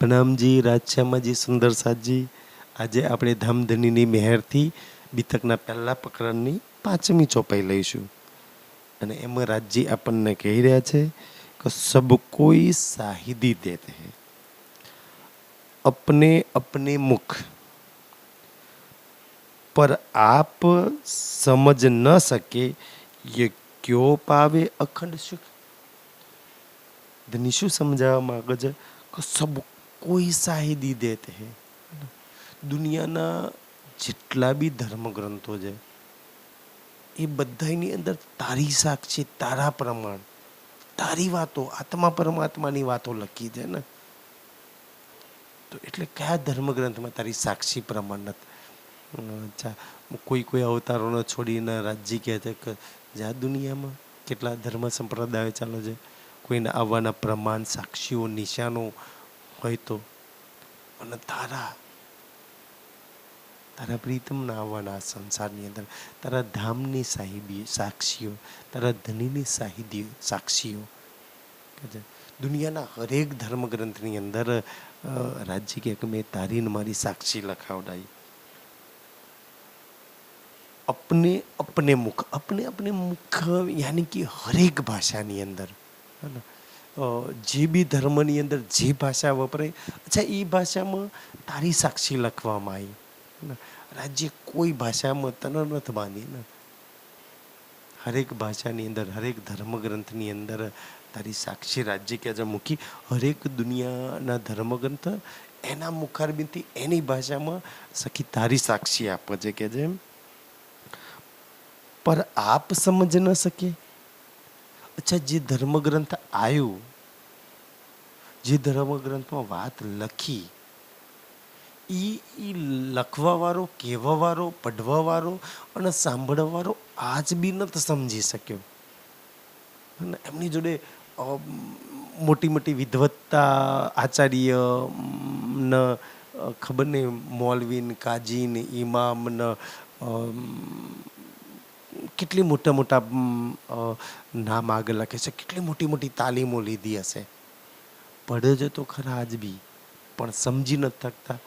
પ્રણામજી, રાજશ્યામાજી, સુંદરસાદજી, આજે આપણે ધામધનીની મહેરથી બીતકના પહેલા પ્રકરણની પાંચમી ચોપાઈ લઈશું. અને એમાં રાજજી આપણને કહી રહ્યા છે કે સબ કોઈ સાહિદી દેતે હે. અપને અપને મુખ. પર આપ સમજ ન શકે યે ક્યો પાવે અખંડ સુખ. ધની શું સમજાવવામાં આગળ છે? કે સબ કોઈ શાહિદી દેતે હે. દુનિયાના જેટલા બી ધર્મગ્રંથો છે, એ બધાની અંદર તારી સાક્ષી, તારા પ્રમાણ, તારી વાતો, આત્મા પરમાત્માની વાતો લખી છે ને. તો એટલે કયા ધર્મગ્રંથમાં તારી સાક્ષી પ્રમાણ નથી? અચ્છા કોઈ કોઈ અવતારોને છોડીને રાજજી કહે છે કે જ્યાં દુનિયામાં કેટલા ધર્મ સંપ્રદાયો ચાલે છે. કોઈને આવવાના પ્રમાણ, સાક્ષીઓ, નિશાનો હોય તો. અને તારા તારા પ્રીતમના આવવાના આ સંસારની અંદર, તારા ધામની સાહિબી, સાક્ષીઓ, તારા ધનીની સાહિદી સાક્ષીઓ. દુનિયાના હરેક ધર્મગ્રંથની અંદર રાજ્ય કહે કે મેં તારી મારી સાક્ષી લખાવડાવી અપને અપને મુખ, અપને અપને મુખ, યાની કે હરેક ભાષાની અંદર. હે ને? જે બી ધર્મની અંદર જે ભાષા વપરાય, અચ્છા, એ ભાષામાં તારી સાક્ષી લખવામાં આવી. રાજ્ય કોઈ ભાષામાં તને નથી બાંધી, ને. હરેક ભાષાની અંદર, હરેક ધર્મગ્રંથની અંદર તારી સાક્ષી રાજ્ય કે જે મૂકી? હરેક દુનિયાના ધર્મગ્રંથ એના મુખારબીનથી એની ભાષામાં સખી તારી સાક્ષી આપે છે કે જેમ પર આપ સમજ ન શકે અચ્છા, જે ધર્મગ્રંથ આવ્યું, જે ધર્મગ્રંથમાં વાત લખી એ એ લખવાવાળો, કહેવાવાળો, પઢવાવાળો અને સાંભળવાવાળો આજ બી નથી સમજી શક્યો. અને એમની જોડે મોટી મોટી વિદવત્તા આચાર્ય ન ખબર નહીં, મોલવીન, કાજીન ઇમામ ન કેટલી મોટા મોટા નામ આગળ લખે છે? કેટલી મોટી મોટી તાલીમો લીધી હશે? પડે જ તો ખરા આજ બી, પણ સમજી નથી શકતા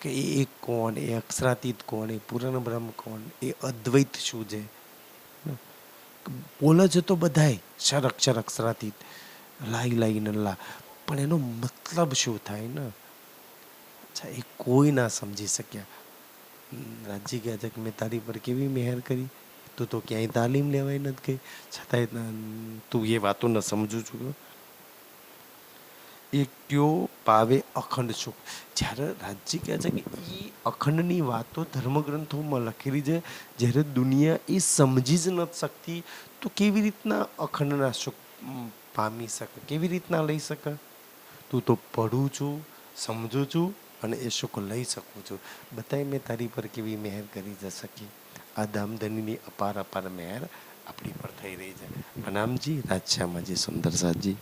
કે એ એક કોણ, એ અક્ષરાતીત કોણ, એ પૂર્ણ બ્રહ્મ કોણ, એ અદ્વૈત શું છે? બોલે છે તો બધાય ક્ષર અક્ષર અક્ષરાતીત, લાઈ લાઈ નલ્લા પણ એનો મતલબ શું થાય ને? અચ્છા, એ કોઈ ના સમજી શક્યા. રાજી ગયા છે કે મેં તારી પર કેવી મહેર કરી? તું તો ક્યાંય તાલીમ લેવાય નથી ગઈ છતાંય તું એ વાતો ન સમજુ છું. એ કયો પાવે અખંડ સુખ. જ્યારે રાજજી કહે છે કે એ અખંડની વાતો ધર્મગ્રંથોમાં લખેલી છે, જ્યારે દુનિયા એ સમજી જ નથી શકતી, તો કેવી રીતના અખંડના સુખ પામી શકે? કેવી રીતના લઈ શકે? તું તો પઢું છું, સમજું છું અને એ સુખ લઈ શકું છું. બતાય મેં તારી પર કેવી મહેર કરી જ શકી આ દામધનીની અપાર અપાર મહેર આપણી પર થઈ રહી છે. અનામજી રાજશ્યામાજી સુંદરસાજી